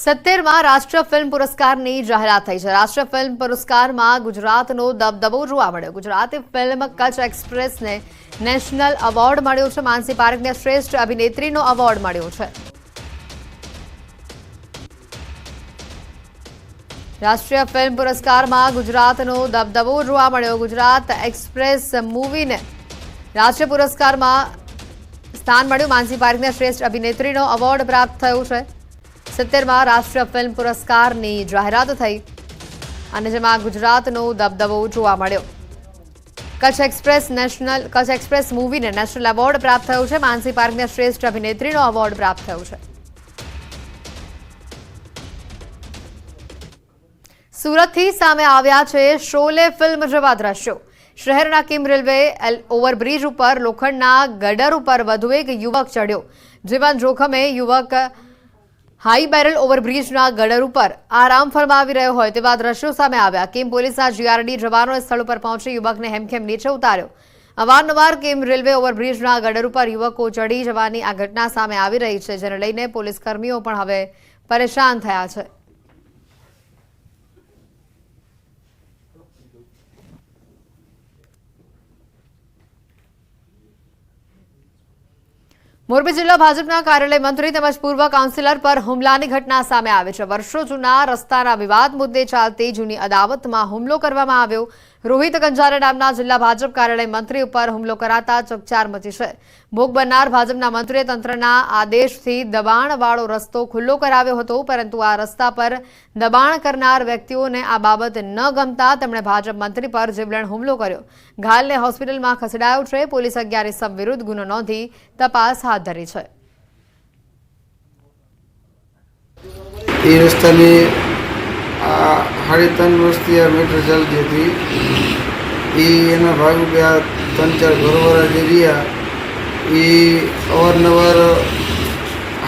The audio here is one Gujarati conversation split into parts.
સત્તેરમાં રાષ્ટ્રીય ફિલ્મ પુરસ્કારની જાહેરાત થઈ છે. રાષ્ટ્રીય ફિલ્મ પુરસ્કારમાં ગુજરાતનો દબદબો જોવા મળ્યો. ગુજરાતી ફિલ્મ કચ્છ એક્સપ્રેસને નેશનલ એવોર્ડ મળ્યો છે. માનસી પારેખને શ્રેષ્ઠ અભિનેત્રીનો એવોર્ડ મળ્યો છે. રાષ્ટ્રીય ફિલ્મ પુરસ્કારમાં ગુજરાતનો દબદબો જોવા મળ્યો. ગુજરાત એક્સપ્રેસ મૂવીને રાષ્ટ્રીય પુરસ્કારમાં સ્થાન મળ્યું. માનસી પારેખને શ્રેષ્ઠ અભિનેત્રીનો એવોર્ડ પ્રાપ્ત થયો છે. સિત્તેરમાં રાષ્ટ્રીય ફિલ્મ પુરસ્કારની જાહેરાત થઈ અને જેમાં ગુજરાતનો દબદબો જોવા મળ્યો. Kutch express national, Kutch express મૂવીને national award પ્રાપ્ત થયો છે. માનસી પાર્કને શ્રેષ્ઠ અભિનેત્રીનો એવોર્ડ પ્રાપ્ત થયો છે. સુરતથી સામે આવ્યા છે શોલે ફિલ્મ જેવા દ્રશ્યો. શહેરના કિમ રેલવે ઓવરબ્રિજ ઉપર લોખંડના ગડર ઉપર વધુ એક યુવક ચડ્યો. જીવન જોખમે યુવક હાઈ બેરલ ઓવરબ્રિજના ગડર ઉપર આરામ ફરમાવી રહ્યો હોય તેવા દ્રશ્યો સામે આવ્યા. કેમ પોલીસના જીઆરડી જવાનો સ્થળ ઉપર પહોંચી યુવકને હેમખેમ નીચે ઉતાર્યો. અવારનવાર કેમ રેલવે ઓવરબ્રિજના ગડર ઉપર યુવકો ચડી જવાની આ ઘટના સામે આવી રહી છે, જેને લઈને પોલીસ કર્મીઓ પણ હવે પરેશાન થયા છે. મોરબી જિલ્લા ભાજપના કાર્યાલય મંત્રી તેમજ પૂર્વ કાઉન્સિલર પર હુમલાની ઘટના સામે આવે છે. વર્ષો જૂના રસ્તાના વિવાદ મુદ્દે ચાલતી જૂની અદાવતમાં હુમલો કરવામાં આવ્યો. રોહિત કંજારા નામના જિલ્લા ભાજપ કાર્યાલય મંત્રી ઉપર હુમલો કરાતા ચકચાર મચી છે. ભોગ બનનાર ભાજપના મંત્રીએ તંત્રના આદેશથી દબાણવાળો રસ્તો ખુલ્લો કરાવ્યો હતો, પરંતુ આ રસ્તા પર દબાણ કરનાર વ્યક્તિઓને આ બાબત ન ગમતા તેમણે ભાજપ મંત્રી પર જીવલેણ હુમલો કર્યો. ઘાયલને હોસ્પિટલમાં ખસેડાયો છે. પોલીસ અગિયાર સબ વિરુદ્ધ ગુનો નોંધી તપાસ હાથ ધરી છે. આ સાડી ત્રણ વર્ષથી આ મીટર ચાલતી હતી. એ એના ભાગરૂપે આ ત્રણ ચાર ઘરવાળા જે રહ્યા એ અવારનવાર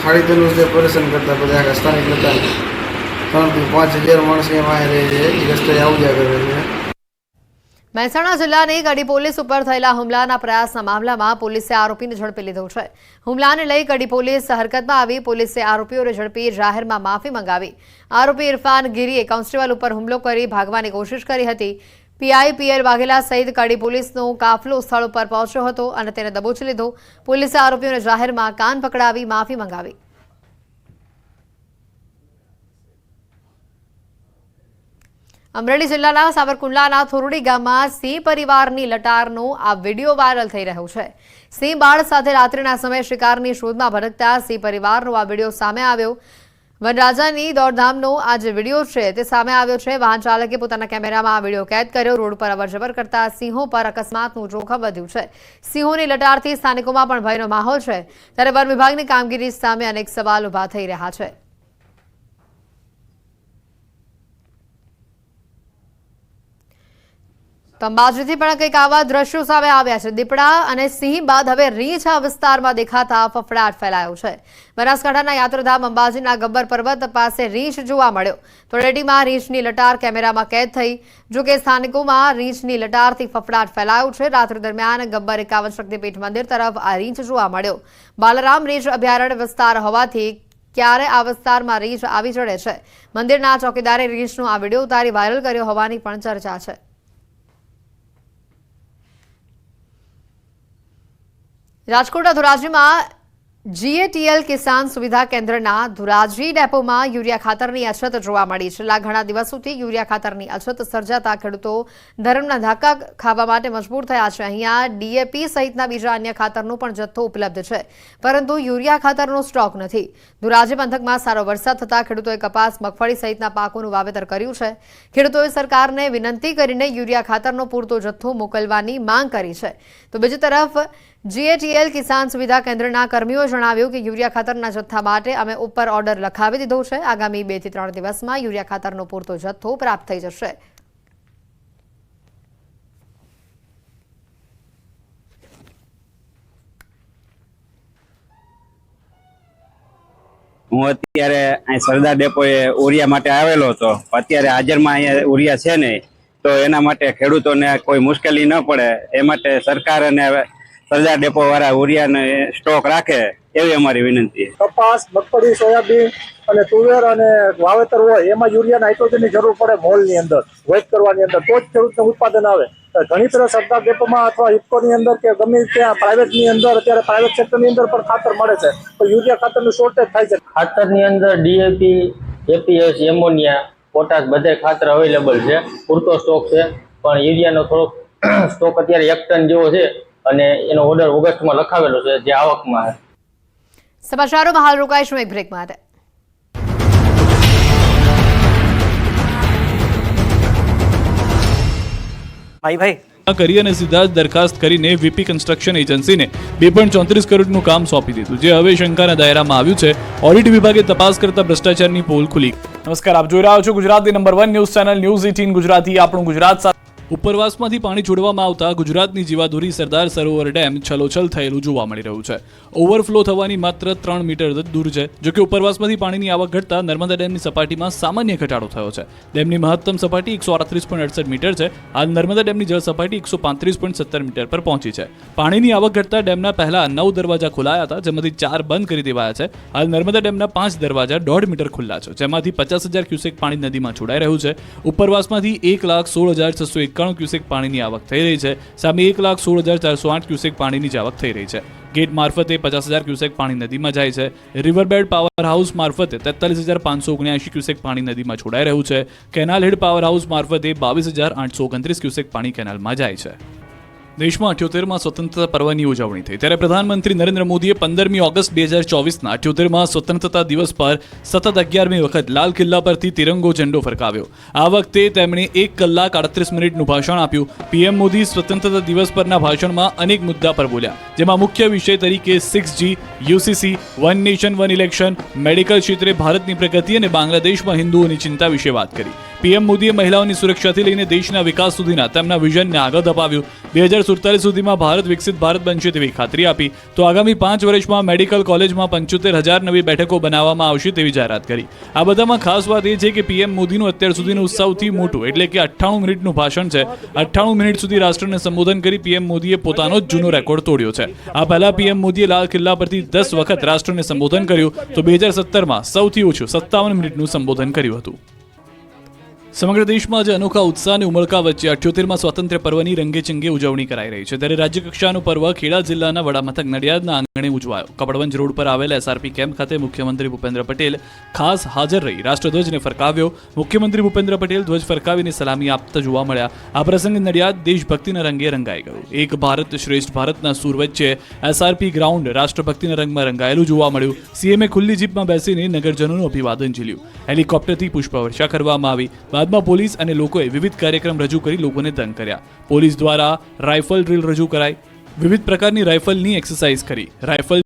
સાડી ત્રણ વર્ષથી પરેશાન કરતા બધા આખા સ્થાનિક હતા. ત્રણથી પાંચ હજાર માણસ એમાં રહે છે એ રસ્તે આવજા કરે છે. મહેસાણા જિલ્લાની કડી પોલીસ ઉપર થયેલા હુમલાના પ્રયાસના મામલામાં પોલીસે આરોપીને ઝડપી લીધો છે. હુમલાને લઈ કડી પોલીસ હરકતમાં આવી. પોલીસે આરોપીઓને ઝડપી જાહેરમાં માફી મંગાવી. આરોપી ઇરફાન ગીરીએ કોન્સ્ટેબલ ઉપર હુમલો કરી ભાગવાની કોશિશ કરી હતી. પીઆઈ પીએલ વાઘેલા સહિત કડી પોલીસનો કાફલો સ્થળ ઉપર પહોંચ્યો હતો અને તેને દબોચી લીધો. પોલીસે આરોપીઓને જાહેરમાં કાન પકડાવી માફી મંગાવી. અમરેલી જિલ્લાના સાવરકુંડલાના થોરડી ગામમાં સિંહ પરિવારની લટારનો આ વીડિયો વાયરલ થઈ રહ્યો છે. સિંહ બાળ સાથે રાત્રિના સમયે શિકારની શોધમાં ભટકતા સિંહ પરિવારનો આ વીડિયો સામે આવ્યો. વનરાજાની દોડધામનો આ જે વીડિયો છે તે સામે આવ્યો છે. વાહન ચાલકે પોતાના કેમેરામાં આ વીડિયો કેદ કર્યો. રોડ પર અવરજવર કરતા સિંહો પર અકસ્માતનું જોખમ વધ્યું છે. સિંહોની લટારથી સ્થાનિકોમાં પણ ભયનો માહોલ છે. ત્યારે વન વિભાગની કામગીરી સામે અનેક સવાલ ઊભા થઈ રહ્યા છે. તો અંબાજીથી પણ કંઈક આવા દ્રશ્યો સામે આવ્યા છે. દીપડા અને સિંહ બાદ હવે રીંછ વિસ્તારમાં દેખાતા ફફડાટ ફેલાયો છે. બનાસકાંઠાના યાત્રાધામ અંબાજીના ગબ્બર પર્વત પાસે રીંછ જોવા મળ્યો. તળેટીમાં રીંછની લટાર કેમેરામાં કેદ થઈ. જો કે સ્થાનિકોમાં રીંછની લટારથી ફફડાટ ફેલાયો છે. રાત્રિ દરમિયાન ગબ્બર એકાવન શક્તિપીઠ મંદિર તરફ આ રીંછ જોવા મળ્યો. બાલરામ રીંછ અભયારણ્ય વિસ્તાર હોવાથી ક્યારે આ વિસ્તારમાં રીંછ આવી ચડે છે? મંદિરના ચોકીદારે રીંછનો આ વીડિયો ઉતારી વાયરલ કર્યો હોવાની પણ ચર્ચા છે. રાજકોટના ધોરાજીમાં જીએટીએલ કિસાન સુવિધા કેન્દ્રના ધુરાજી ડેપોમાં યુરિયા ખાતરની અછત જોવા મળી. છેલ્લા ઘણા દિવસોથી યુરિયા ખાતરની અછત સર્જાતા ખેડૂતો ધર્મના ધાકા ખાવા માટે મજબૂર થયા છે. અહીંયા ડીએપી સહિતના બીજા અન્ય ખાતરનો પણ જથ્થો ઉપલબ્ધ છે. પરંતુ યુરિયા ખાતરનો સ્ટોક નથી. ધુરાજી પંથકમાં સારો વરસાદ થતાં ખેડૂતોએ કપાસ, મગફળી સહિતના પાકોનું વાવેતર કર્યું છે. ખેડૂતોએ સરકારને વિનંતી કરીને યુરિયા ખાતરનો પૂરતો જથ્થો મોકલવાની માંગ કરી છે. તો બીજી તરફ, જીએટીએલ કિસાન સુવિધા કેન્દ્રના કર્મીઓએ જણાવ્યું કે યુરિયા ખાતરના જથ્થા માટે અમે ઉપર ઓર્ડર લખાવી દીધો છે. આગામી બેથી ત્રણ દિવસમાં યુરિયા ખાતરનો પૂરતો જથ્થો પ્રાપ્ત થઈ જશે. હું અત્યારે અહીં સરદાર ડેપોએ ઉરિયા માટે આવેલો હતો. અત્યારે હાજરમાં અહીંયા ઉરિયા છે નહીં. તો એના માટે ખેડૂતોને કોઈ મુશ્કેલી ન પડે. એ માટે સરકાર અને સરદાર ડેપો વાળા ઉરિયાને સ્ટોક રાખે. એવી અમારી વિનંતી છે. કપાસ મગફળી સોયાબીન અને તુવેર અને વાવેતર હોય એમાં યુરિયા નાઇટ્રોજનની જરૂર પડે મોલની અંદર વેચ કરવાની અંદર. તો જ ખેડૂતને ઉત્પાદન આવે. ઘણી તરફ સરકાર ડેપોમાં અથવા ઇફકોની અંદર કે ગમે ત્યાં પ્રાઇવેટની અંદર અત્યારે પ્રાઇવેટ સેક્ટરની અંદર પણ ખાતર મળે છે. તો યુરિયા ખાતરનું શોર્ટેજ થાય છે. ખાતરની અંદર ડીએપી એપીએસ એમોનિયા પોટાશ બધે ખાતર અવેલેબલ છે. પૂરતો સ્ટોક છે. પણ યુરિયાનો થોડોક સ્ટોક અત્યારે એક ટન જેવો છે અને એનો ઓર્ડર ઓગસ્ટમાં લખાવેલો છે જે આવકમાં. સમાચારોમાં હાલ રોકાઈશું એક બ્રેક માટે. ભાઈ ભાઈ. કરી અને સીધા જ દરખાસ્ત કરીને વીપી કન્સ્ટ્રક્શન એજન્સીને બે પોઈન્ટ ચોત્રીસ કરોડનું કામ સોંપી દીધું જે હવે શંકાના દાયરામાં આવ્યું છે. ઓડિટ વિભાગે તપાસ કરતા ભ્રષ્ટાચારની પોલ ખુલી. નમસ્કાર આપ જોઈ રહ્યા છો Gujarati number one news channel news eighteen Gujarati આપણું ગુજરાત સાથે ઉપરવાસમાંથી પાણી છોડવામાં આવતા ગુજરાતની જીવાદોરી સરદાર સરોવર ડેમ છલોછલ થયેલું જોવા મળી રહ્યું છે. ઓવરફ્લો થવાની માત્ર ત્રણ મીટર દૂર છે જોકે ઉપરવાસમાંથી પાણીની આવક ઘટતા નર્મદા ડેમની સપાટીમાં સામાન્ય ઘટાડો થયો છે. ડેમની મહત્તમ સપાટી એકસો આડત્રીસ પોઈન્ટ અડસઠ મીટર છે, હાલ નર્મદા ડેમની જળ સપાટી એકસો પાંત્રીસ પોઈન્ટ સત્તર મીટર પર પહોંચી છે. પાણીની આવક ઘટતા ડેમના પહેલા નવ દરવાજા ખોલાયા હતા, જેમાંથી ચાર બંધ કરી દેવાયા છે. હાલ નર્મદા ડેમના પાંચ દરવાજા દોઢ મીટર ખુલ્લા છે, જેમાંથી પચાસ હજાર ક્યુસેક પાણી નદીમાં છોડાઈ રહ્યું છે. ઉપરવાસમાંથી એક લાખ સોળ હજાર છસો એકાણું ક્યુસેક પાણીની આવક થઈ રહી છે. સામે એક લાખ સોળ હજાર ચારસો આઠ ક્યુસેક પાણીની જ આવક થઈ રહી છે. ગેટ મારફતે પચાસ હજાર ક્યુસેક પાણી નદીમાં જાય છે. રિવરબેડ પાવર હાઉસ મારફતે તેતાલીસ હજાર પાંચસો ઓગણ્યાસી ક્યુસેક પાણી નદીમાં છોડાઈ રહ્યું છે. કેનાલ હેડ પાવર હાઉસ મારફતે બાવીસ હજાર આઠસો ઓગણત્રીસ ક્યુસેક પાણી કેનાલમાં જાય છે. દેશમાં અઠ્યોતેરમાં સ્વતંત્રતા પર્વની ઉજવણી થઈ. ત્યારે પ્રધાનમંત્રી નરેન્દ્ર મોદીએ પંદરમી ઓગસ્ટ બે હજાર ચોવીસના અઠ્યોતેરમાં સ્વતંત્રતા દિવસ પર સતત અગિયારમી વખત લાલ કિલ્લા પરથી તિરંગો ઝંડો ફરકાવ્યો. આ વખતે તેમણે એક કલાક આડત્રીસ મિનિટનું ભાષણ આપ્યું. પીએમ મોદી સ્વતંત્રતા દિવસ પરના ભાષણમાં અનેક મુદ્દા પર બોલ્યા. જેમાં મુખ્ય વિષય તરીકે six G UCC one nation one election medical ક્ષેત્રે ભારતની પ્રગતિ અને બાંગ્લાદેશમાં હિન્દુઓની ચિંતા વિશે વાત કરી. પીએમ મોદીએ મહિલાઓની સુરક્ષાથી લઈને દેશના વિકાસ સુધીના તેમના વિઝનને આગળ ધપાવ્યું. બે હજાર સુડતાલીસ સુધીમાં ભારત વિકસિત ભારત બનશે તેવી ખાતરી આપી. તો આગામી પાંચ વર્ષમાં મેડિકલ કોલેજમાં પંચોતેર હજાર નવી બેઠકો બનાવવામાં આવશે તેવી જાહેરાત કરી. આ બધામાં ખાસ વાત એ છે કે પીએમ મોદીનું અત્યાર સુધીનું સૌથી મોટું, એટલે કે અઠ્ઠાણું મિનિટનું ભાષણ છે. અઠ્ઠાણું મિનિટ સુધી રાષ્ટ્રને સંબોધન કરી પીએમ મોદીએ પોતાનો જ જૂનો રેકોર્ડ તોડ્યો છે. આ પહેલા પીએમ મોદીએ લાલ કિલ્લા પરથી દસ વખત રાષ્ટ્રને સંબોધન કર્યું, તો બે હજાર સત્તરમાં સૌથી ઓછું સત્તાવન મિનિટનું સંબોધન કર્યું હતું. સમગ્ર દેશમાં આજે અનોખા ઉત્સાહ અને ઉમળકા વચ્ચે અઠ્યોતેરમાં સ્વાતંત્ર્ય પર્વની રંગેચંગે ઉજવણી કરાઈ રહી છે. ત્યારે રાજ્યકક્ષાનું પર્વ ખેડા જિલ્લાના વડામથક નડિયાદના આંગણે ઉજવાયો. કપડવંજ રોડ પર આવેલા એસઆરપી કેમ્પ ખાતે મુખ્યમંત્રી ભૂપેન્દ્ર પટેલ ખાસ હાજર રહી. રાષ્ટ્રધ્વજને ફરકાવ્યો. મુખ્યમંત્રી ભૂપેન્દ્ર પટેલ ધ્વજ ફરકાવીને સલામી આપતા જોવા મળ્યા. આ પ્રસંગે નડિયાદ દેશભક્તિના રંગે રંગાઈ ગયું. એક ભારત શ્રેષ્ઠ ભારતના સૂર વચ્ચે એસઆરપી ગ્રાઉન્ડ રાષ્ટ્રભક્તિના રંગમાં રંગાયેલું જોવા મળ્યું. સીએમએ ખુલ્લી જીપમાં બેસીને નગરજનોનું અભિવાદન ઝીલ્યું. હેલિકોપ્ટરથી પુષ્પવર્ષા કરવામાં આવી. બાદમાં પોલીસ અને લોકોએ વિવિધ કાર્યક્રમ રજૂ કરી લોકોને તંગ કર્યા. પોલીસ દ્વારા રાઇફલ ડ્રીલ રજૂ કરાઈ. વિવિધ પ્રકારની રાઇફલની એક્સરસાઇઝ કરી. રાઇફલ